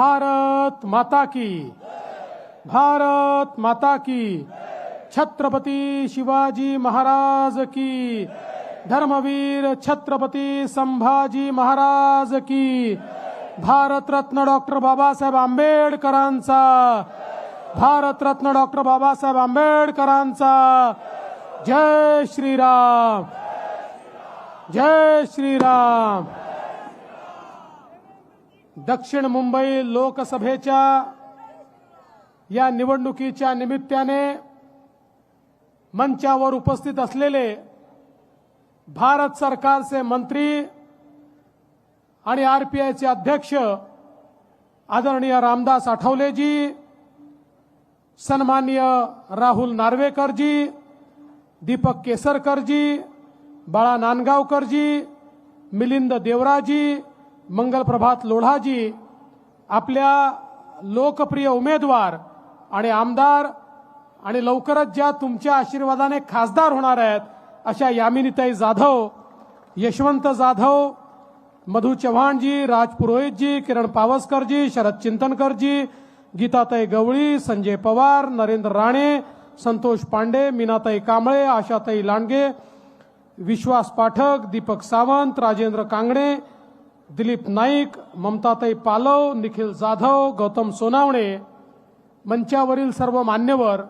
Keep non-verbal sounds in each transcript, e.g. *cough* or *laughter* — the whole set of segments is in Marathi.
भारत माता की। भारत माता की। छत्रपती शिवाजी महाराज की। धर्मवीर छत्रपती संभाजी महाराज की। भारतरत्न डॉक्टर बाबासाहेब आंबेडकरांचा। भारतरत्न डॉक्टर बाबासाहेब आंबेडकरांचा। जय श्रीराम। जय श्रीराम। दक्षिण मुंबई लोकसभेच्या या निवडणुकीच्या निमित्ताने मंचावर उपस्थित असलेले भारत सरकारचे मंत्री आणि आरपीआयचे अध्यक्ष आदरणीय रामदास आठवलेजी सन्माननीय राहुल नार्वेकरजी दीपक केसरकरजी बाळा नांदगावकरजी मिलिंद देवराजी मंगलप्रभात लोढाजी आपल्या लोकप्रिय उमेदवार आणि आमदार आणि लवकरच ज्या तुमच्या आशीर्वादाने खासदार होणार आहेत अशा यामिनीताई जाधव यशवंत जाधव मधु चव्हाणजी राज पुरोहितजी किरण पावसकरजी शरद चिंतनकरजी गीताताई गवळी संजय पवार नरेंद्र राणे संतोष पांडे मीनाताई कांबळे आशाताई लांडगे विश्वास पाठक दीपक सावंत राजेंद्र कांगणे दिलीप नाईक ममताताई पालव निखिल जाधव गौतम सोनावणे मंचावरील सर्व मान्यवर.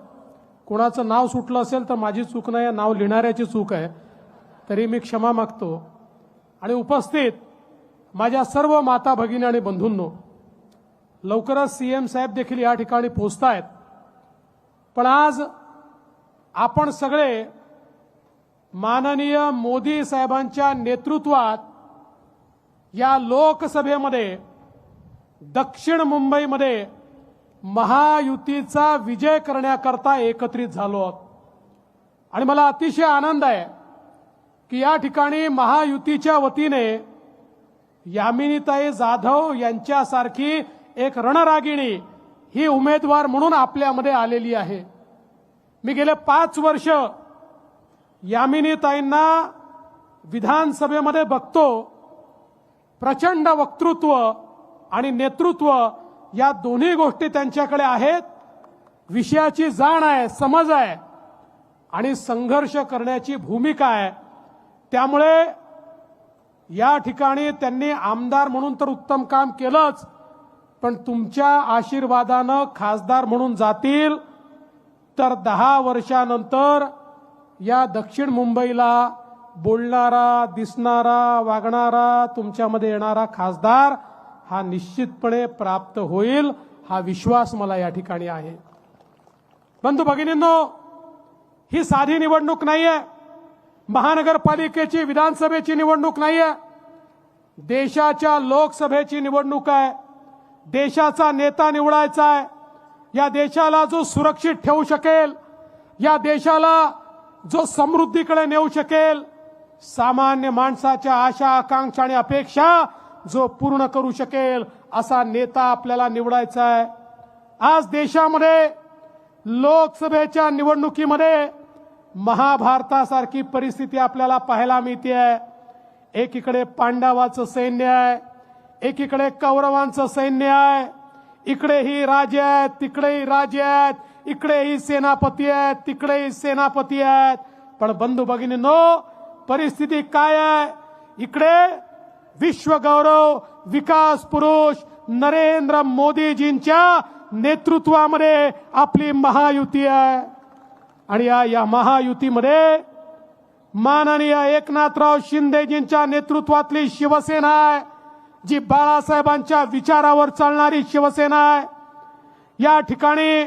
कोणाचं नाव सुटलं असेल तर माझी चूक नाही नाव लिहिणाऱ्याची चूक आहे. तरी मी क्षमा मागतो. आणि उपस्थित माझ्या सर्व माता भगिनी आणि बंधूंनो लवकरच सीएम साहेब देखील या ठिकाणी पोहोचत आहेत पण आज आपण सगळे माननीय मोदी साहेबांच्या नेतृत्वात या लोकसभेमध्ये दक्षिण मुंबईमध्ये महायुतीचा विजय करण्याकरता एकत्रित झालो आहोत. आणि मला अतिशय आनंद आहे की या ठिकाणी महायुतीच्या वतीने यामिनीताई जाधव यांच्यासारखी एक रणरागिणी ही उमेदवार म्हणून आपल्यामध्ये आलेली आहे. मी गेले पाच वर्ष यामिनीताईंना विधानसभेमध्ये बघतो. प्रचंड वक्तृत्व आणि नेतृत्व या दोन्ही गोष्टी त्यांच्याकडे आहेत. विषयाची जाण आहे समज आहे आणि संघर्ष करण्याची भूमिका आहे. त्यामुळे या ठिकाणी त्यांनी आमदार म्हणून तर उत्तम काम केलंच पण तुमच्या आशीर्वादानं खासदार म्हणून जातील. तर दहा वर्षानंतर या दक्षिण मुंबईला बोलणारा दिसणारा वागणारा तुमच्यामध्ये येणारा खासदार हा निश्चितपणे प्राप्त होईल हा विश्वास मला या ठिकाणी आहे. बंधू भगिनींनो ही साधी निवडणूक नाहीये. महानगरपालिकेची विधानसभेची निवडणूक नाहीये. देशाच्या लोकसभेची निवडणूक आहे. देशाचा नेता निवडायचा आहे. या देशाला जो सुरक्षित ठेवू शकेल या देशाला जो समृद्धीकडे नेऊ शकेल सामान्य माणसाच्या आशा आकांक्षा आणि अपेक्षा जो पूर्ण करू शकेल असा नेता आपल्याला निवडायचा आहे. आज देशामध्ये लोकसभेच्या निवडणुकीमध्ये महाभारतासारखी परिस्थिती आपल्याला पाहायला मिळते आहे. एकीकडे पांडवाचं सैन्य आहे एकीकडे कौरवांचं सैन्य आहे. इकडेही राजे आहेत तिकडेही राजे आहेत इकडेही सेनापती आहेत तिकडेही सेनापती आहेत. पण बंधू भगिनींनो परिस्थिती काय आहे? इकडे विश्वगौरव विकास पुरुष नरेंद्र मोदीजींच्या नेतृत्वामध्ये आपली महायुती आहे. आणि या या महायुतीमध्ये माननीय एकनाथराव शिंदेजींच्या नेतृत्वातली शिवसेना आहे जी बाळासाहेबांच्या विचारावर चालणारी शिवसेना आहे. या ठिकाणी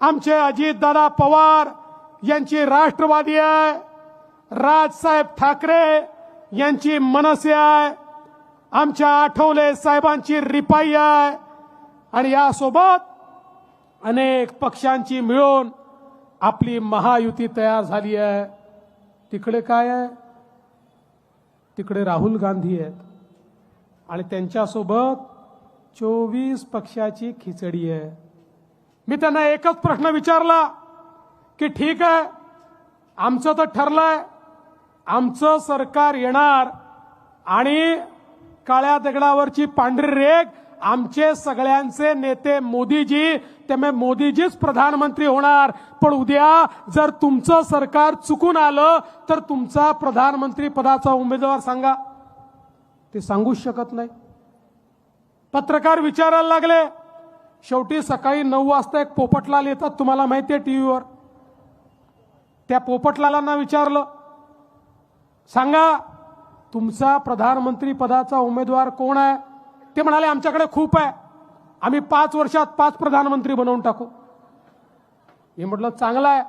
आमचे अजितदादा पवार यांची राष्ट्रवादी आहे. राजसाहेब ठाकरे यांची मनसे आहे. आमच्या आठवले साहेबांची रिपाई आहे. आणि यासोबत अनेक पक्षांची मिळून आपली महायुती तयार झाली आहे. तिकडे काय आहे? तिकडे राहुल गांधी आहेत. आणि त्यांच्यासोबत चोवीस पक्षाची खिचडी आहे. मी त्यांना एकच प्रश्न विचारला की ठीक आहे आमचं तर ठरलंय आमचं सरकार येणार आणि काळ्या दगडावरची पांढरी रेख आमचे सगळ्यांचे नेते मोदीजी त्यामुळे मोदीजीच प्रधानमंत्री होणार. पण उद्या जर तुमचं सरकार चुकून आलं तर तुमचा प्रधानमंत्री पदाचा उमेदवार सांगा. ते सांगूच शकत नाही. पत्रकार विचारायला लागले. शेवटी सकाळी नऊ वाजता एक पोपटलाल येतात तुम्हाला माहिती आहे टीव्हीवर. त्या पोपटलालांना विचारलं सांगा तुमचा प्रधानमंत्री पदाचा उमेदवार कोण आहे? ते म्हणाले आमच्याकडे खूप आहे. आम्ही पाच वर्षात पाच प्रधानमंत्री बनवून टाकू. हे म्हटलं चांगलं आहे.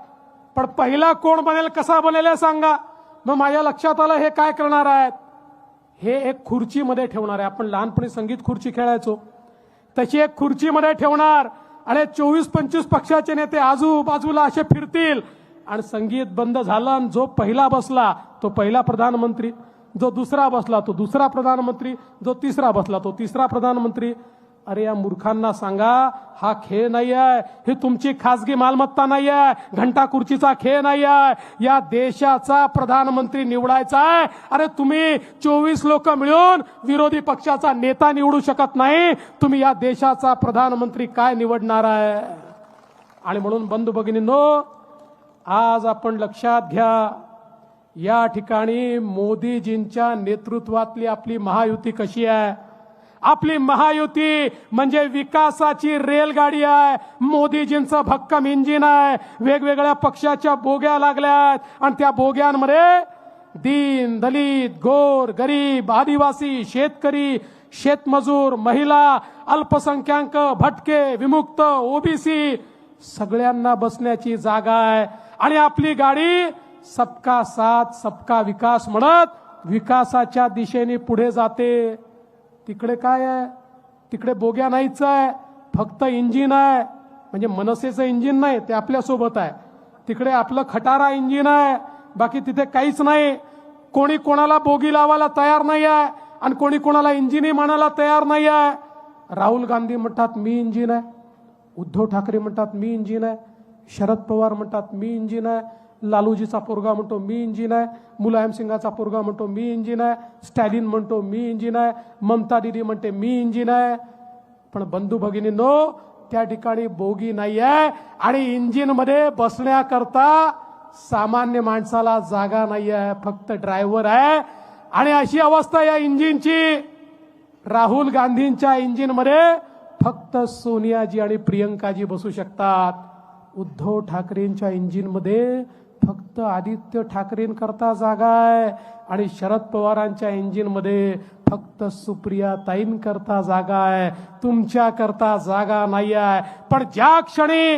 पण पहिला कोण बनेल कसा बनेल हे सांगा. मग माझ्या लक्षात आलं हे काय करणार आहेत? हे एक खुर्चीमध्ये ठेवणार आहे. आपण लहानपणी संगीत खुर्ची खेळायचो. तशी एक खुर्चीमध्ये ठेवणार. आणि चोवीस पंचवीस पक्षाचे नेते आजूबाजूला असे फिरतील. आणि संगीत बंद झालं आणि जो पहिला बसला तो पहिला प्रधानमंत्री. जो दुसरा बसला तो दुसरा प्रधानमंत्री. जो तिसरा बसला तो तिसरा प्रधानमंत्री. अरे या मूर्खांना सांगा हा खेळ नाही आहे ही तुमची खासगी मालमत्ता नाही आहे घंटा खुर्चीचा खेळ नाही आहे या देशाचा प्रधानमंत्री निवडायचा आहे. अरे तुम्ही चोवीस लोक मिळून विरोधी पक्षाचा नेता निवडू शकत नाही. तुम्ही या देशाचा प्रधानमंत्री काय निवडणार आहे? आणि म्हणून बंधू भगिनींनो आज आपण लक्षात घ्या या ठिकाणी मोदीजींच्या नेतृत्वातली आपली महायुती कशी आहे? आपली महायुती म्हणजे विकासाची रेलगाडी आहे. मोदीजींचं भक्कम इंजिन आहे. वेगवेगळ्या पक्षाच्या बोग्या लागल्या आहेत आणि त्या बोग्यांमध्ये दीन दलित गोर गरीब आदिवासी शेतकरी शेतमजूर महिला अल्पसंख्याक भटके विमुक्त ओबीसी सगळ्यांना बसण्याची जागा आहे. आणि आपली गाडी सबका साथ सबका विकास म्हणत विकासाच्या दिशेने पुढे जाते. तिकडे काय आहे? तिकडे बोग्या नाहीच आहे फक्त इंजिन आहे. म्हणजे मनसेचं इंजिन नाही ते आपल्यासोबत आहे. तिकडे आपलं खटारा इंजिन आहे बाकी तिथे काहीच नाही. कोणी कोणाला बोगी लावायला तयार नाही आहे आणि कोणी कोणाला इंजिनही म्हणायला तयार नाही आहे. राहुल गांधी म्हणतात मी इंजिन आहे. उद्धव ठाकरे म्हणतात मी इंजिन आहे. शरद पवार म्हणतात मी इंजिन आहे. लालूजीचा पोरगा म्हणतो मी इंजिन आहे. मुलायमसिंगाचा पोरगा म्हणतो मी इंजिन आहे. स्टॅलिन म्हणतो मी इंजिन आहे. ममता दिदी म्हणते मी इंजिन आहे. पण बंधू भगिनींनो त्या ठिकाणी बोगी नाही आहे आणि इंजिनमध्ये बसण्याकरता सामान्य माणसाला जागा नाही आहे फक्त ड्रायव्हर आहे. आणि अशी अवस्था या इंजिनची. राहुल गांधींच्या इंजिनमध्ये फक्त सोनियाजी आणि प्रियंकाजी बसू शकतात. उद्धव ठाकरेंच्या इंजिनमध्ये फक्त आदित्य ठाकरेंकरता जागा आहे आणि शरद पवारांच्या इंजिनमध्ये फक्त सुप्रिया ताईंकरता जागा आहे. तुमच्याकरता जागा नाही आहे. पण ज्या क्षणी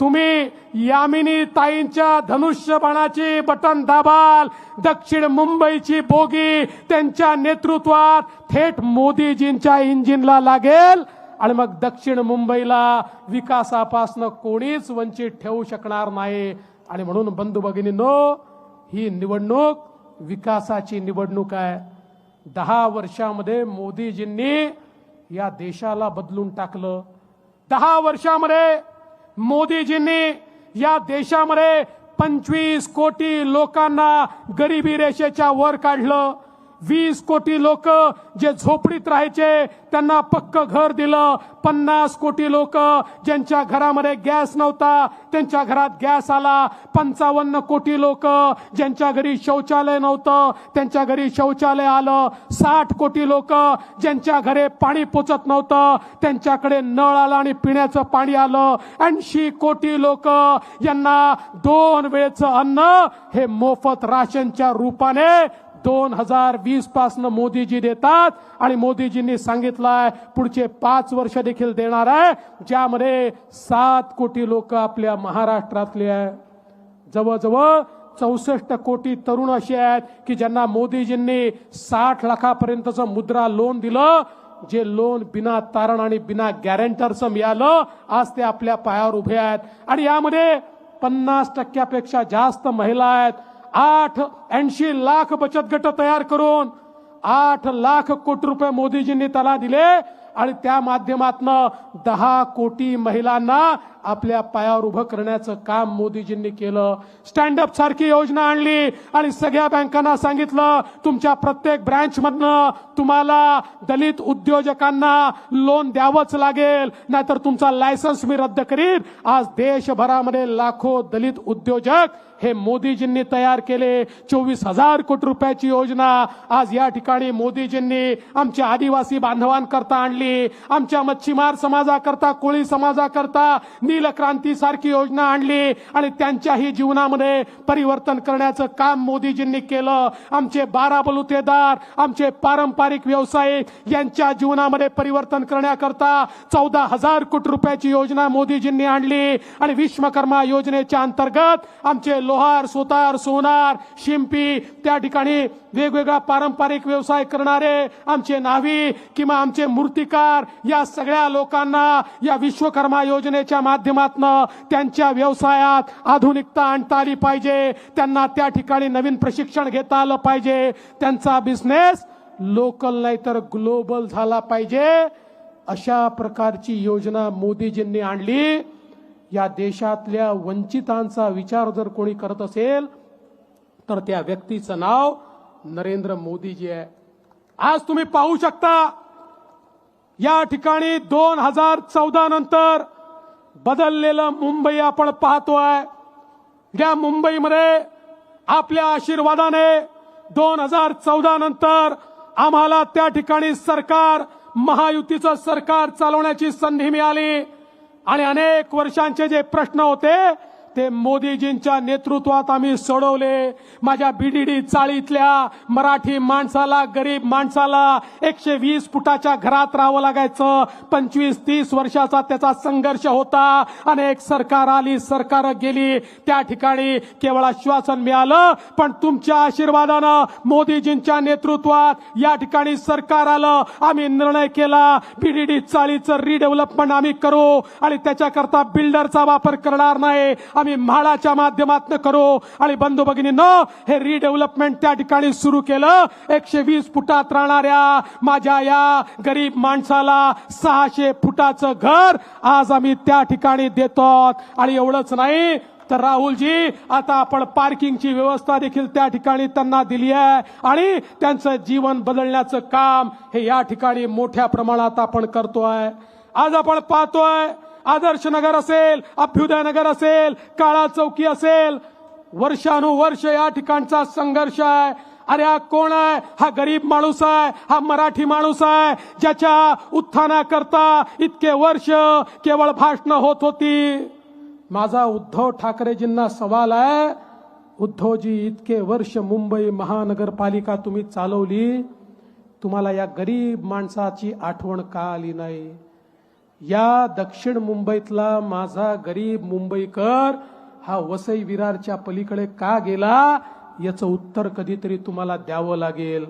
तुम्ही यामिनी ताईंच्या धनुष्यबाणाची बटन दाबाल दक्षिण मुंबईची बोगी त्यांच्या नेतृत्वात थेट मोदीजींच्या इंजिनला लागेल आणि मग दक्षिण मुंबईला विकासापासनं कोणीच वंचित ठेवू शकणार नाही. आणि म्हणून बंधू भगिनींनो ही निवडणूक विकासाची निवडणूक आहे. दहा वर्षामध्ये मोदीजींनी या देशाला बदलून टाकलं. दहा वर्षामध्ये मोदीजींनी या देशामध्ये पंचवीस कोटी लोकांना गरिबी रेषेच्या वर काढलं. वीस कोटी लोक जे झोपडीत राहायचे त्यांना पक्क घर दिलं. पन्नास कोटी लोक ज्यांच्या घरामध्ये गॅस नव्हता त्यांच्या घरात गॅस आला. पंचावन्न कोटी लोक ज्यांच्या घरी शौचालय नव्हतं त्यांच्या घरी शौचालय आलं. साठ कोटी लोक ज्यांच्या घरे पाणी पोचत नव्हतं त्यांच्याकडे नळ आला आणि पिण्याचं पाणी आलं. ऐंशी कोटी लोक यांना दोन वेळचं अन्न हे मोफत राशनच्या रूपाने दोन हजार वीस पासनं मोदीजी देतात आणि मोदीजींनी सांगितलंय पुढचे पाच वर्ष देखील देणार आहे ज्यामध्ये सात कोटी लोक आपल्या महाराष्ट्रातले आहे जवळजवळ चौसष्ट कोटी तरुण असे आहेत की ज्यांना मोदीजींनी साठ लाखापर्यंतचं मुद्रा लोन दिलं जे लोन बिना तारण आणि बिना गॅरंटरचं मिळालं आज ते आपल्या पायावर उभे आहेत. आणि यामध्ये पन्नास टक्क्यापेक्षा जास्त महिला आहेत. आठ ऐंशी लाख बचत गट तयार करून आठ लाख कोटी रुपये मोदीजींनी त्याला दिले आणि त्या माध्यमातनं दहा कोटी महिलांना आपल्या पायावर उभं करण्याचं काम मोदीजींनी केलं. स्टँडअप सारखी योजना आणली आणि सगळ्या बँकांना सांगितलं तुमच्या प्रत्येक ब्रँच मधनं तुम्हाला दलित उद्योजकांना लोन द्यावंच लागेल. नाहीतर तुमचा लायसन्स मी रद्द करीन. आज देशभरामध्ये लाखो दलित उद्योजक हे मोदीजींनी तयार केले. चोवीस हजार कोटी रुपयाची योजना आज या ठिकाणी मोदीजींनी आमच्या आदिवासी बांधवांकरता आणली. आमच्या मच्छीमार समाजाकरता कोळी समाजाकरता नीलक्रांती सारखी योजना आणली आणि त्यांच्याही जीवनामध्ये परिवर्तन करण्याचं काम मोदीजींनी केलं. आमचे बारा बलुतेदार आमचे पारंपरिक व्यावसायिक यांच्या जीवनामध्ये परिवर्तन करण्याकरता चौदा हजार कोटी रुपयाची योजना मोदीजींनी आणली आणि विश्वकर्मा योजनेच्या अंतर्गत आमचे लोहार सुतार सोनार शिंपी त्या ठिकाणी वेगवेगळा पारंपरिक व्यवसाय करणारे आमचे नावी किंवा आमचे मूर्तिकार या सगळ्या लोकांना या विश्वकर्मा योजनेच्या माध्यमातून त्यांच्या व्यवसायात आधुनिकता आणता आली पाहिजे. त्यांना त्या ठिकाणी नवीन प्रशिक्षण घेता आलं पाहिजे. त्यांचा बिझनेस लोकल नाही तर ग्लोबल झाला पाहिजे. अशा प्रकारची योजना मोदीजींनी आणली. या देशातल्या वंचितांचा विचार जर कोणी करत असेल तर त्या व्यक्तीचं नाव नरेंद्र मोदीजी आहे. आज तुम्ही पाहू शकता या ठिकाणी दोन हजार चौदा नंतर बदललेलं मुंबई आपण पाहतोय. या मुंबईमध्ये आपल्या आशीर्वादाने दोन हजार चौदा नंतर आम्हाला त्या ठिकाणी सरकार महायुतीचं सरकार चालवण्याची संधी मिळाली. आणि अनेक वर्षांचे जे प्रश्न होते ते मोदीजींच्या नेतृत्वात आम्ही सोडवले. माझ्या बीडीडी चाळीतल्या मराठी माणसाला गरीब माणसाला एकशे वीस फुटाच्या घरात राहावं लागायचं. पंचवीस तीस वर्षाचा त्याचा संघर्ष होता. अनेक सरकार आली सरकार गेली. त्या ठिकाणी केवळ आश्वासन मिळालं. पण तुमच्या आशीर्वादानं मोदीजींच्या नेतृत्वात या ठिकाणी सरकार आलं. आम्ही निर्णय केला बीडीडी चाळीचं रिडेव्हलपमेंट आम्ही करू. आणि त्याच्याकरता बिल्डरचा वापर करणार नाही. आम्ही म्हाळाच्या माध्यमातून करू. आणि बंधू भगिनीनं हे रिडेव्हलपमेंट त्या ठिकाणी सुरू केलं. एकशे वीस फुटात राहणाऱ्या माझ्या या गरीब माणसाला सहाशे फुटाचं घर आज आम्ही त्या ठिकाणी देतो आणि एवढंच नाही तर राहुलजी आता आपण पार्किंगची व्यवस्था देखील त्या ठिकाणी त्यांना दिली आहे. आणि त्यांचं जीवन बदलण्याचं काम हे या ठिकाणी मोठ्या प्रमाणात आपण करतोय. आज आपण पाहतोय आदर्श नगर असेल अभ्युदय नगर असेल काळा चौकी असेल वर्षानुवर्ष या ठिकाणचा संघर्ष आहे. अरे हा कोण आहे? हा गरीब माणूस आहे हा मराठी माणूस आहे ज्याच्या उत्थानाकरता इतके वर्ष केवळ भाषणं होत होती. माझा उद्धव ठाकरेजींना सवाल आहे उद्धवजी इतके वर्ष मुंबई महानगरपालिका तुम्ही चालवली तुम्हाला या गरीब माणसाची आठवण का आली नाही? या दक्षिण मुंबईतला माझा गरीब मुंबईकर हा वसई विरारच्या पलीकडे का गेला याचं उत्तर कधीतरी तुम्हाला द्यावं लागेल.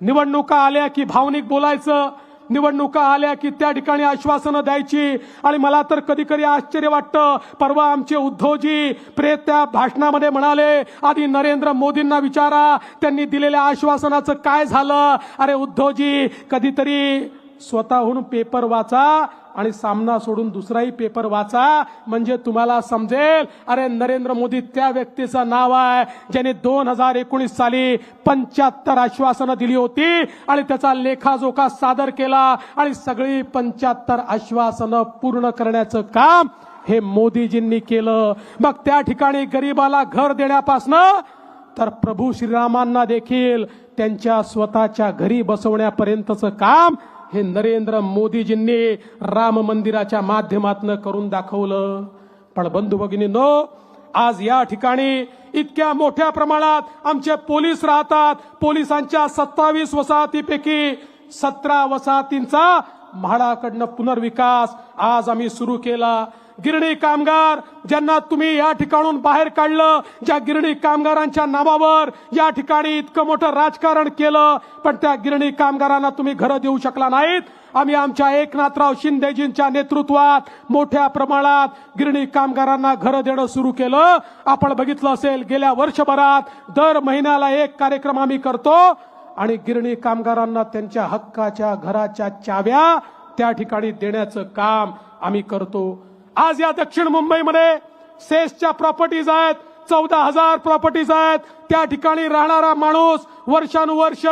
निवडणुका आल्या की भावनिक बोलायचं निवडणुका आल्या की त्या ठिकाणी आश्वासनं द्यायची. आणि मला तर कधी कधी आश्चर्य वाटतं परवा आमचे उद्धवजी प्रेत त्या भाषणामध्ये म्हणाले आधी नरेंद्र मोदींना विचारा त्यांनी दिलेल्या आश्वासनाचं काय झालं? अरे उद्धवजी कधीतरी स्वतःहून पेपर वाचा आणि सामना सोडून दुसराही पेपर वाचा. म्हणजे तुम्हाला समजेल अरे नरेंद्र मोदी त्या व्यक्तीचं नाव आहे ज्याने दोन हजार एकोणीस साली पंच्याहत्तर आश्वासनं दिली होती आणि त्याचा लेखाजोखा सादर केला आणि सगळी पंच्याहत्तर आश्वासनं पूर्ण करण्याचं काम हे मोदीजींनी केलं. मग त्या ठिकाणी गरीबाला घर देण्यापासनं तर प्रभू श्रीरामांना देखील त्यांच्या स्वतःच्या घरी बसवण्यापर्यंतचं काम हे नरेंद्र मोदीजींनी राम मंदिराच्या माध्यमातून करून दाखवलं. पण बंधू भगिनींनो आज या ठिकाणी इतक्या मोठ्या प्रमाणात आमचे पोलीस राहतात. पोलिसांच्या सत्तावीस वसाहतीपैकी सतरा वसाहतींचा म्हाडाकडनं पुनर्विकास आज आम्ही सुरू केला. गिरणी कामगार ज्यांना तुम्ही या ठिकाणून बाहेर काढलं ज्या गिरणी कामगारांच्या नावावर या ठिकाणी इतकं मोठं राजकारण केलं पण त्या गिरणी कामगारांना तुम्ही घरं देऊ शकला नाहीत. आम्ही आमच्या एकनाथराव शिंदेजींच्या नेतृत्वात मोठ्या प्रमाणात गिरणी कामगारांना घरं देणं सुरू केलं. आपण बघितलं असेल गेल्या वर्षभरात दर महिन्याला एक कार्यक्रम आम्ही करतो आणि गिरणी कामगारांना त्यांच्या हक्काच्या घराच्या चाव्या त्या ठिकाणी देण्याचं काम आम्ही करतो. आज या दक्षिण मुंबईमध्ये सेसच्या प्रॉपर्टीज आहेत चौदा हजार प्रॉपर्टीज आहेत. त्या ठिकाणी राहणारा माणूस वर्षानुवर्ष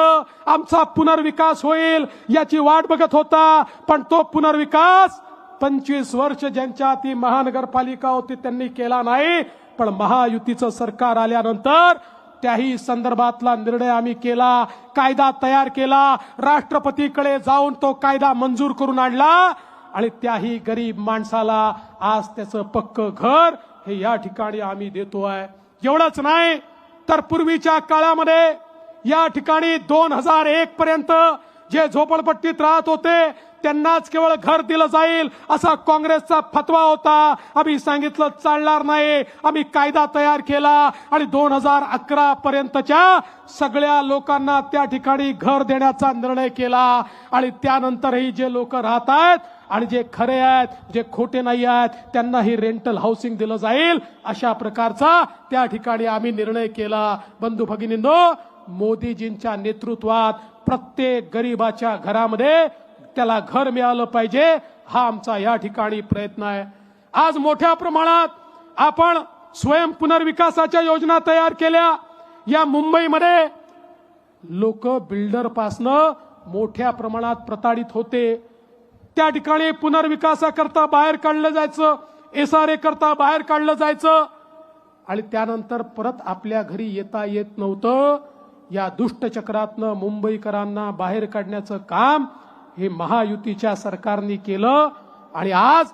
आमचा पुनर्विकास होईल याची वाट बघत होता. पण तो पुनर्विकास पंचवीस वर्ष ज्यांच्या ती महानगरपालिका होती त्यांनी केला नाही. पण महायुतीचं सरकार आल्यानंतर त्याही संदर्भातला निर्णय आम्ही केला कायदा तयार केला. राष्ट्रपतीकडे जाऊन तो कायदा मंजूर करून आणला. आणि त्याही गरीब माणसाला आज त्याचं पक्क घर हे या ठिकाणी आम्ही देतो आहे. एवढंच नाही तर पूर्वीच्या काळामध्ये या ठिकाणी दोन हजार एक पर्यंत जे झोपडपट्टीत राहत होते त्यांनाच केवळ घर दिलं जाईल असा काँग्रेसचा फतवा होता. आम्ही सांगितलं चालणार नाही. आम्ही कायदा तयार केला आणि दोन हजार अकरा पर्यंतच्या सगळ्या लोकांना त्या ठिकाणी घर देण्याचा निर्णय केला. आणि त्यानंतरही जे लोक राहत आहेत आणि जे खरे आहेत जे खोटे नाही आहेत त्यांनाही रेंटल हाऊसिंग दिलं जाईल अशा प्रकारचा त्या ठिकाणी आम्ही निर्णय केला. बंधू भगिनींनो मोदीजींच्या नेतृत्वात प्रत्येक गरीबाच्या घरामध्ये त्याला घर मिळालं पाहिजे हा आमचा या ठिकाणी प्रयत्न आहे. आज मोठ्या प्रमाणात आपण स्वयं पुनर्विकासाच्या योजना तयार केल्या. या मुंबईमध्ये लोक बिल्डरपासनं मोठ्या प्रमाणात प्रताडित होते. त्या ठिकाणी पुनर्विकासाकरता बाहेर काढलं जायचं एस आर ए करता बाहेर काढलं जायचं. आणि त्यानंतर परत आपल्या घरी येता येत नव्हतं. या दुष्टचक्रातनं मुंबईकरांना बाहेर काढण्याचं काम हे महायुतीच्या सरकारने केलं. आणि आज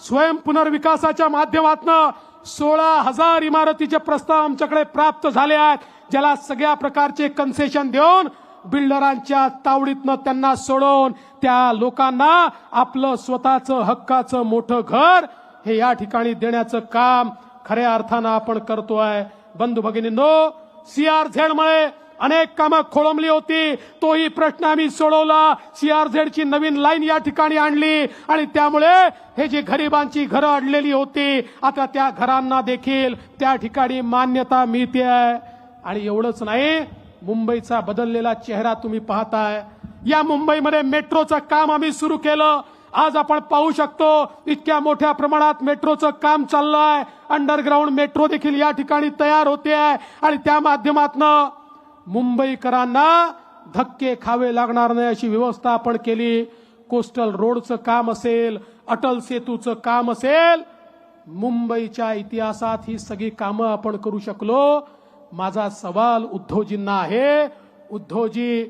स्वयं पुनर्विकासाच्या माध्यमातनं सोळा हजार इमारतीचे प्रस्ताव आमच्याकडे प्राप्त झाले आहेत ज्याला सगळ्या प्रकारचे कन्सेशन देऊन बिल्डरांच्या तावडीतनं त्यांना सोडवून त्या लोकांना आपलं स्वतःचं हक्काचं मोठं घर हे या ठिकाणी देण्याचं काम खऱ्या अर्थानं आपण करतोय. बंधू भगिनींनो सीआरझेड मुळे अनेक कामं खोळंबली होती. तोही प्रश्न आम्ही सोडवला. सीआरझेड ची नवीन लाईन या ठिकाणी आणली आणि त्यामुळे हे जी गरिबांची घरं अडलेली होती आता त्या घरांना देखील त्या ठिकाणी मान्यता मिळते आहे आणि एवढंच नाही मुंबईचा बदललेला चेहरा तुम्ही पाहताय. या मुंबईमध्ये मेट्रोचं काम आम्ही सुरू केलं. आज आपण पाहू शकतो इतक्या मोठ्या प्रमाणात मेट्रोचं काम चाललं आहे अंडरग्राऊंड मेट्रो देखील या ठिकाणी तयार होते आहे. आणि त्या माध्यमातनं मुंबईकरांना धक्के खावे लागणार नाही अशी व्यवस्था आपण केली. कोस्टल रोडचं काम असेल अटल सेतूचं काम असेल मुंबईच्या इतिहासात ही सगळी कामं आपण करू शकलो. माझा सवाल उद्धवजींना आहे. उद्धवजी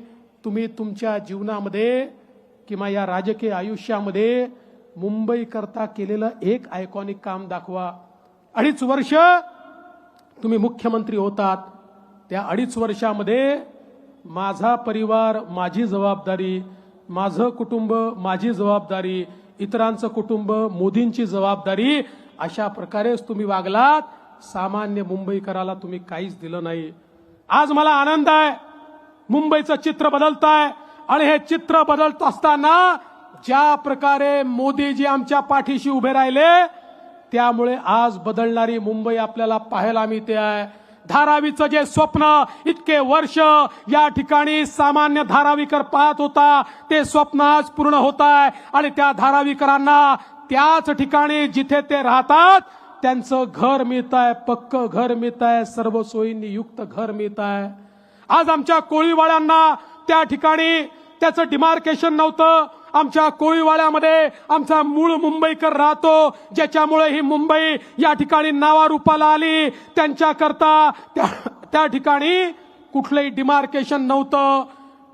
तुम्ही तुमच्या जीवनामध्ये किंवा या राजकीय आयुष्यामध्ये मुंबई करता केलेलं एक आयकॉनिक काम दाखवा. अडीच वर्ष तुम्ही मुख्यमंत्री होतात. त्या अडीच वर्षामध्ये माझा परिवार माझी जबाबदारी माझं कुटुंब माझी जबाबदारी इतरांचं कुटुंब मोदींची जबाबदारी अशा प्रकारेच तुम्ही वागलात. सामान्य मुंबईकराला तुम्ही काहीच दिलं नाही. आज मला आनंद आहे. मुंबईचं चित्र बदलत आहे आणि हे चित्र बदलत असताना ज्या प्रकारे मोदीजी आमच्या पाठीशी उभे राहिले त्यामुळे आज बदलणारी मुंबई आपल्याला पाहायला मिळते आहे. धारावीचं जे स्वप्न इतके वर्ष या ठिकाणी सामान्य धारावीकर पाहत होता ते स्वप्न आज पूर्ण होत आहे. आणि त्या धारावीकरांना त्याच ठिकाणी जिथे ते राहतात त्यांचं घर मिळत आहे पक्क घर मिळत आहे सर्व सोयींनी युक्त घर मिळत आहे. आज आमच्या कोळीवाड्यांना त्या ठिकाणी त्याचं डिमार्केशन नव्हतं. आमच्या कोळीवाड्यामध्ये आमचा मूळ मुंबईकर राहतो. ज्याच्यामुळे ही मुंबई या ठिकाणी नावारूपाला आली. त्यांच्याकरता त्या त्या ठिकाणी कुठलंही डिमार्केशन नव्हतं.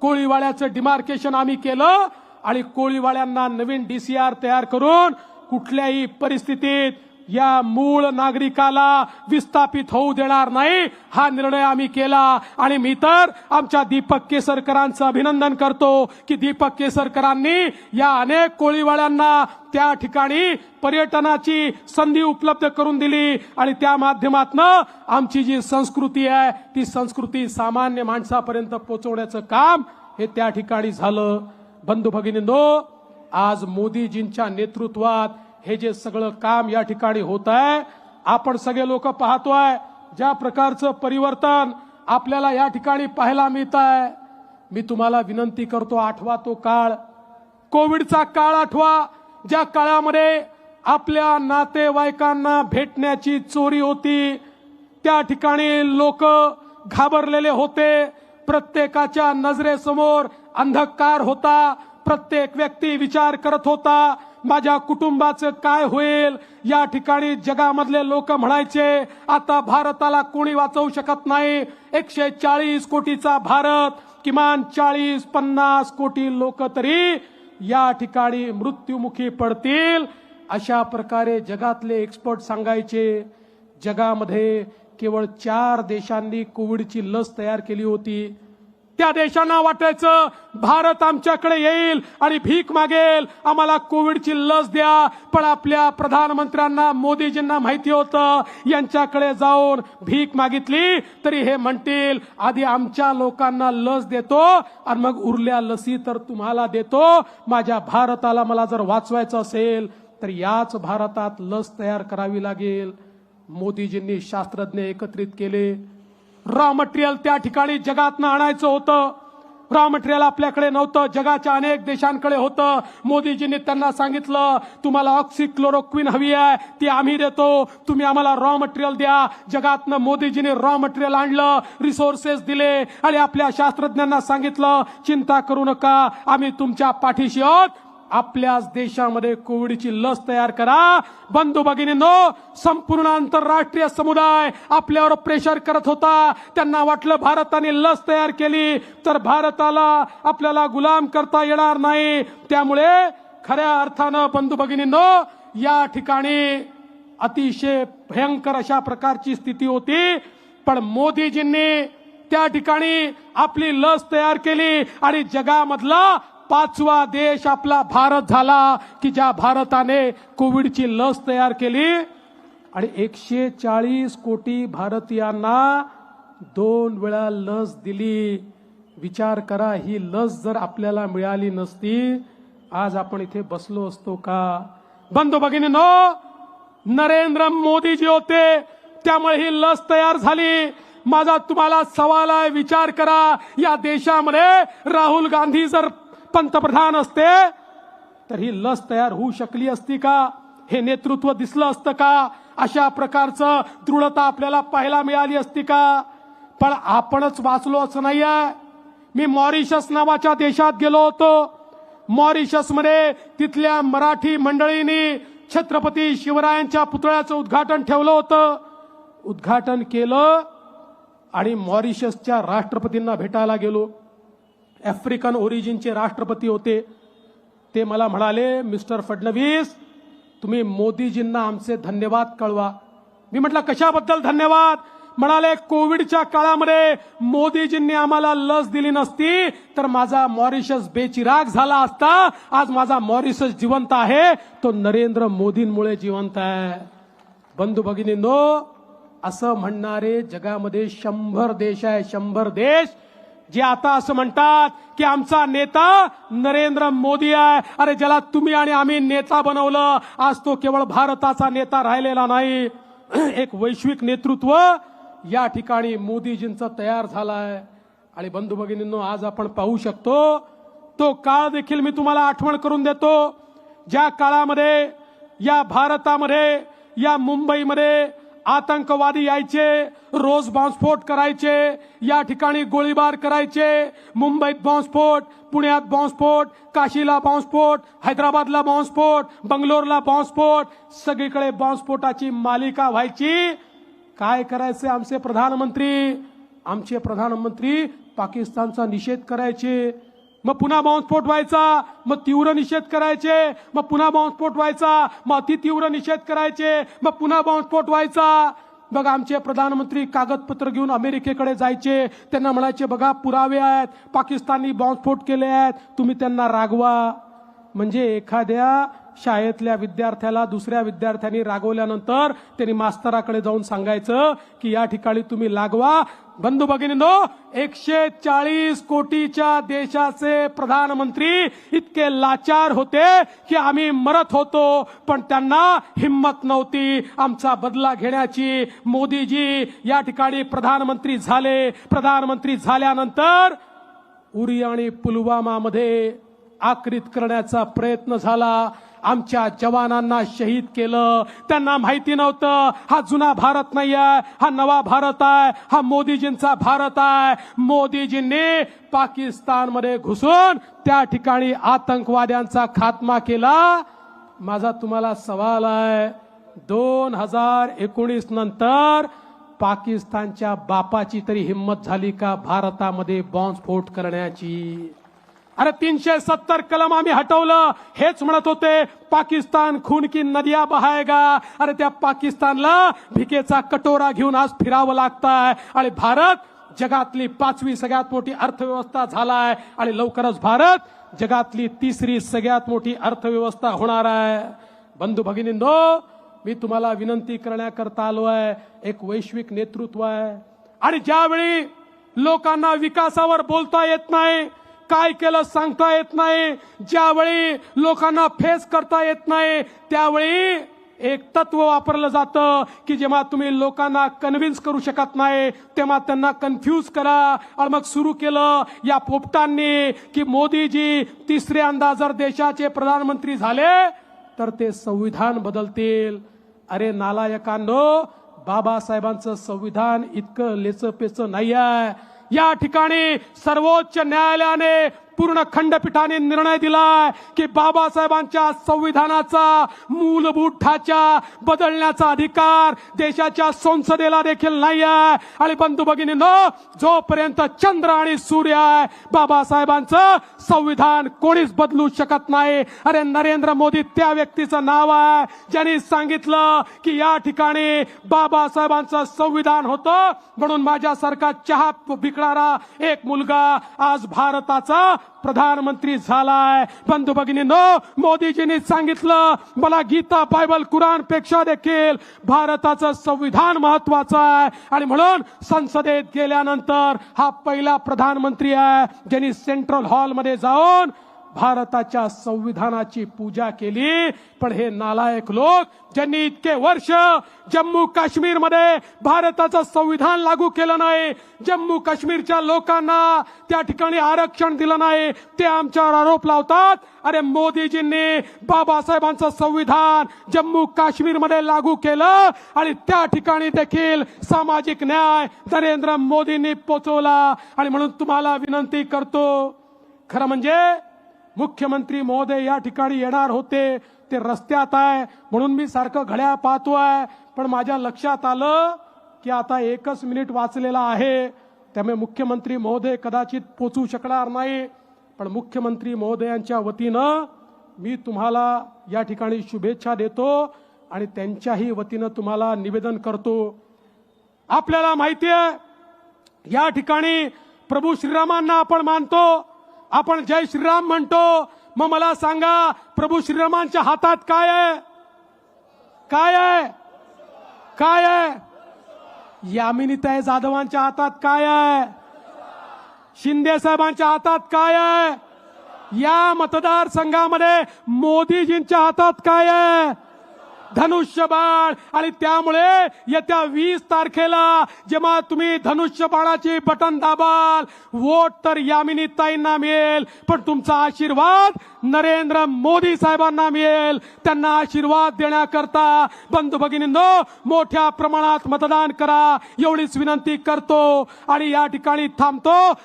कोळीवाड्याचं डिमार्केशन आम्ही केलं आणि कोळीवाड्यांना नवीन डीसीआर तयार करून कुठल्याही परिस्थितीत या मूळ नागरिकाला विस्थापित होऊ देणार नाही हा निर्णय आम्ही केला. आणि मी तर आमच्या दीपक केसरकरांचं अभिनंदन करतो की दीपक केसरकरांनी या अनेक कोळीवाड्यांना त्या ठिकाणी पर्यटनाची संधी उपलब्ध करून दिली. आणि त्या माध्यमातनं आमची जी संस्कृती आहे ती संस्कृती सामान्य माणसापर्यंत पोहोचवण्याचं काम हे त्या ठिकाणी झालं. बंधू भगिनींनो आज मोदीजींच्या नेतृत्वात हे जे सगळं काम या ठिकाणी होत आहे आपण सगळे लोक पाहतोय ज्या प्रकारचं परिवर्तन आपल्याला या ठिकाणी पाहायला मिळत आहे. मी तुम्हाला विनंती करतो आठवा तो काळ. कोविडचा काळ आठवा ज्या काळामध्ये आपल्या नातेवाईकांना भेटण्याची चोरी होती त्या ठिकाणी लोक घाबरलेले होते. प्रत्येकाच्या नजरेसमोर अंधकार होता प्रत्येक व्यक्ती विचार करत होता माझ्या कुटुंबाचं काय होईल? या ठिकाणी जगामधले लोक म्हणायचे आता भारताला कोणी वाचवू शकत नाही? एकशे चाळीस कोटीचा भारत किमान चाळीस पन्नास कोटी लोक तरी या ठिकाणी मृत्युमुखी पडतील. अशा प्रकारे जगातले एक्सपर्ट सांगायचे जगामध्ये केवळ चार देशांनी कोविडची लस तयार केली होती. त्या देशांना वाटायचं भारत आमच्याकडे येईल आणि भीक मागेल. आम्हाला कोविडची लस द्या. पण आपल्या प्रधानमंत्र्यांना मोदीजींना माहिती होतं यांच्याकडे जाऊन भीक मागितली तरी हे म्हणतील आधी आमच्या लोकांना लस देतो आणि मग उरल्या लसी तर तुम्हाला देतो. माझ्या भारताला मला जर वाचवायचं असेल तर याच भारतात लस तयार करावी लागेल. मोदीजींनी शास्त्रज्ञ एकत्रित केले. रॉ मटेरियल त्या ठिकाणी जगातनं आणायचं होतं. रॉ मटेरियल आपल्याकडे नव्हतं. जगाच्या अनेक देशांकडे होतं. मोदीजींनी त्यांना सांगितलं तुम्हाला ऑक्सिक्लोरोक्विन हवी आहे. ती आम्ही देतो. तुम्ही आम्हाला रॉ मटेरियल द्या. जगातनं मोदीजींनी रॉ मटेरियल आणलं रिसोर्सेस दिले आणि आपल्या शास्त्रज्ञांना सांगितलं चिंता करू नका. आम्ही तुमच्या पाठीशी आहोत. आपल्याच देशामध्ये कोविडची लस तयार करा. बंधू भगिनींनो संपूर्ण आंतरराष्ट्रीय समुदाय आपल्यावर प्रेशर करत होता. त्यांना वाटलं भारताने लस तयार केली तर भारताला आपल्याला गुलाम करता येणार नाही. त्यामुळे खऱ्या अर्थानं बंधू भगिनींनो या ठिकाणी अतिशय भयंकर अशा प्रकारची स्थिती होती. पण मोदीजींनी त्या ठिकाणी आपली लस तयार केली आणि जगामधला पाचवा देश आपला भारत झाला की ज्या भारताने कोविडची लस तयार केली. आणि एकशे चाळीस कोटी भारतीयांना दोन वेळा लस दिली. विचार करा ही लस जर आपल्याला मिळाली नसती आज आपण इथे बसलो असतो का? बंधू भगिनीनो नरेंद्र मोदीजी होते त्यामुळे ही लस तयार झाली. माझा तुम्हाला सवाल आहे विचार करा. या देशामध्ये राहुल गांधी जर पंतप्रधान असते तर ही लस तयार होऊ शकली असती का? हे नेतृत्व दिसलं असतं का? अशा प्रकारचं दृढता आपल्याला पाहायला मिळाली असती का? पण आपणच वाचलो असं नाहीये. मी मॉरिशस नावाच्या देशात गेलो होतो. मॉरिशसमध्ये तिथल्या मराठी मंडळींनी छत्रपती शिवरायांच्या पुतळ्याचं उद्घाटन ठेवलं होतं. उद्घाटन केलं आणि मॉरिशसच्या राष्ट्रपतींना भेटायला गेलो. आफ्रिकन ओरिजिनचे राष्ट्रपती होते. ते मला म्हणाले मिस्टर फडणवीस तुम्ही मोदीजींना आमचे धन्यवाद कळवा. मी म्हटलं कशाबद्दल धन्यवाद? म्हणाले कोविडच्या काळामध्ये मोदीजींनी आम्हाला लस दिली नसती तर माझा मॉरिशस बेचिराग झाला असता आज माझा मॉरिशस जिवंत आहे तो नरेंद्र मोदींमुळे जिवंत आहे. बंधू भगिनींनो असं म्हणणारे जगामध्ये शंभर देश आहे शंभर देश. जे आता असं म्हणतात की आमचा नेता नरेंद्र मोदी आहे. अरे ज्याला तुम्ही आणि आम्ही नेता बनवलं आज तो केवळ भारताचा नेता राहिलेला नाही. *clears throat* एक वैश्विक नेतृत्व या ठिकाणी मोदीजींचं तयार झालाय. आणि बंधू भगिनींनो आज आपण पाहू शकतो तो काळ देखील मी तुम्हाला आठवण करून देतो. ज्या काळामध्ये या भारतामध्ये या मुंबईमध्ये आतंकवादी यायचे रोज बॉम्बस्फोट करायचे या ठिकाणी गोळीबार करायचे. मुंबईत बॉम्बस्फोट पुण्यात बॉम्बस्फोट काशीला बॉम्बस्फोट हैदराबादला बॉम्बस्फोट बंगलोरला बॉम्बस्फोट. सगळीकडे बॉम्बस्फोटाची मालिका व्हायची. काय करायचे आमचे प्रधानमंत्री? आमचे प्रधानमंत्री पाकिस्तानचा निषेध करायचे. मग पुन्हा बॉम्बस्फोट व्हायचा. मग तीव्र निषेध करायचे. मग पुन्हा बॉम्बस्फोट व्हायचा. मग अति तीव्र निषेध करायचे. मग पुन्हा बॉम्बस्फोट व्हायचा. बघा आमचे प्रधानमंत्री कागदपत्र घेऊन अमेरिकेकडे जायचे. त्यांना म्हणायचे बघा पुरावे आहेत. पाकिस्तानी बॉम्बस्फोट केले आहेत. तुम्ही त्यांना रागवा. म्हणजे एखाद्या शाळेतल्या विद्यार्थ्याला दुसऱ्या विद्यार्थ्यांनी रागवल्यानंतर त्यांनी मास्तराकडे जाऊन सांगायचं की या ठिकाणी तुम्ही लागवा. बंधू भगिनीनो एकशे चाळीस कोटीच्या देशाचे प्रधानमंत्री इतके लाचार होते की आम्ही मरत होतो पण त्यांना हिंमत नव्हती. आमचा बदला घेण्याची मोदीजी या ठिकाणी प्रधानमंत्री झाले. प्रधानमंत्री झाल्यानंतर उरी आणि पुलवामामध्ये आकृत करण्याचा प्रयत्न झाला. आमच्या जवानांना शहीद केलं. त्यांना माहिती नव्हतं हा जुना भारत नाही आहे हा नवा भारत आहे हा मोदीजींचा भारत आहे. मोदीजींनी पाकिस्तानमध्ये घुसून त्या ठिकाणी आतंकवाद्यांचा खात्मा केला. माझा तुम्हाला सवाल आहे दोन हजार एकोणीस नंतर पाकिस्तानच्या बापाची तरी हिंमत झाली का भारतामध्ये बॉम्बस्फोट करण्याची? अरे तीनशे सत्तर कलम आम्ही हटवलं. हेच म्हणत होते पाकिस्तान खून की नदिया बहायगा अरे त्या पाकिस्तानला भिकेचा कटोरा घेऊन आज फिरावं लागतंय. आणि भारत जगातली पाचवी सगळ्यात मोठी अर्थव्यवस्था झालाय. आणि लवकरच भारत जगातली तिसरी सगळ्यात मोठी अर्थव्यवस्था होणार आहे. बंधू भगिनींनो मी तुम्हाला विनंती करण्याकरता आलो आहे. एक वैश्विक नेतृत्व आहे. आणि ज्यावेळी लोकांना विकासावर बोलता येत नाही काय केलं सांगता येत नाही. ज्यावेळी लोकांना फेस करता येत नाही त्यावेळी एक तत्व वापरलं जातं की जेव्हा तुम्ही लोकांना कन्व्हिन्स करू शकत नाही तेव्हा त्यांना कन्फ्यूज करा. आणि मग सुरू केलं या पोपटांनी की मोदीजी तिसऱ्यांदा जर देशाचे प्रधानमंत्री झाले तर ते संविधान बदलतील. अरे नालायकांनो बाबासाहेबांचं संविधान इतकं लेचपेचं नाही आहे या ठिकाणी सर्वोच्च न्यायालयाने पूर्ण खंडपीठाने निर्णय दिलाय की बाबासाहेबांच्या संविधानाचा मूलभूत ठाचा बदलण्याचा अधिकार देशाच्या संसदेला देखील नाही आहे आणि बंधू भगिनींनो जोपर्यंत चंद्र आणि सूर्य आहे बाबासाहेबांचं संविधान कोणीच बदलू शकत नाही. अरे नरेंद्र मोदी त्या व्यक्तीचं नाव आहे ज्यांनी सांगितलं की या ठिकाणी बाबासाहेबांचं संविधान होतं म्हणून माझ्यासारखा चहा विकणारा एक मुलगा आज भारताचा प्रधानमंत्री झालाय. बंधू भगिनीनो मोदीजींनी सांगितलं मला गीता बायबल कुराणपेक्षा देखील भारताचं संविधान महत्वाचं आहे. आणि म्हणून संसदेत गेल्यानंतर हा पहिला प्रधानमंत्री आहे ज्यांनी सेंट्रल हॉलमध्ये जाऊन भारताच्या संविधानाची पूजा केली. पण हे नालायक लोक ज्यांनी इतके वर्ष जम्मू काश्मीरमध्ये भारताचं संविधान लागू केलं नाही जम्मू काश्मीरच्या लोकांना त्या ठिकाणी आरक्षण दिलं नाही ते आमच्यावर आरोप लावतात. अरे मोदीजींनी बाबासाहेबांचं संविधान जम्मू काश्मीरमध्ये लागू केलं आणि त्या ठिकाणी देखील सामाजिक न्याय नरेंद्र मोदींनी पोचवला. आणि म्हणून तुम्हाला विनंती करतो खरं म्हणजे मुख्यमंत्री महोदय या ठिकाणी येणार होते. ते रस्त्यात आहे. म्हणून मी सारखं घड्याळ आहे पण माझ्या लक्षात आलं की आता एकच मिनिट वाचलेला आहे. त्यामुळे मुख्यमंत्री महोदय कदाचित पोचू शकणार नाही. पण मुख्यमंत्री महोदयांच्या वतीनं मी तुम्हाला या ठिकाणी शुभेच्छा देतो आणि त्यांच्याही वतीनं तुम्हाला निवेदन करतो. आपल्याला माहिती आहे या ठिकाणी प्रभू श्रीरामांना आपण मानतो. आपण जय श्रीराम म्हणतो. मग मला सांगा प्रभू श्रीरामांच्या हातात काय आहे? काय आहे? काय आहे? यामिनीताई जाधवांच्या हातात काय आहे? शिंदे साहेबांच्या हातात काय आहे? या मतदारसंघामध्ये मोदीजींच्या हातात काय आहे? धनुष्यबाण. आणि त्यामुळे येत्या वीस तारखेला जेव्हा तुम्ही धनुष्यबाणाचे बटन दाबाल वोट तर यामिनी ताईंना मिळेल. पण तुमचा आशीर्वाद नरेंद्र मोदी साहेबांना मिळेल. त्यांना आशीर्वाद देण्याकरता बंधू भगिनींनो मोठ्या प्रमाणात मतदान करा. एवढीच विनंती करतो आणि या ठिकाणी थांबतो.